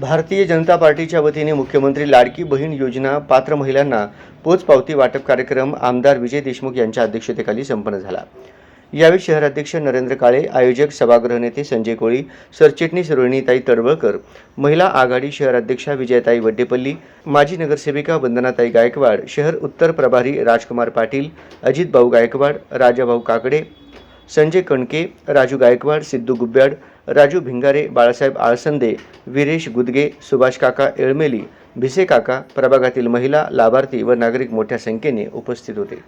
भारतीय जनता पार्टीच्या वतीने मुख्यमंत्री लाडकी बहीण योजना पात्र महिलांना पोचपावती वाटप कार्यक्रम आमदार विजय देशमुख यांच्या अध्यक्षतेखाली संपन्न झाला. यावेळी शहराध्यक्ष नरेंद्र काळे आयोजक सभागृह नेते संजय कोळी सरचिटणीस रोहिणीताई तडवळकर महिला आघाडी शहराध्यक्षा विजयताई वड्डेपल्ली माजी नगरसेविका वंदनाताई गायकवाड शहर उत्तर प्रभारी राजकुमार पाटील अजित भाऊ गायकवाड राजाभाऊ काकडे संजय कणके राजू गायकवाड सिद्धू गुब्याड राजू भिंगारे बाळासाहेब आळसंदे वीरेश गुदगे सुभाष काका एळमेली भिसे काका प्रभागातील महिला लाभार्थी व नागरिक मोठ्या संख्येने उपस्थित होते.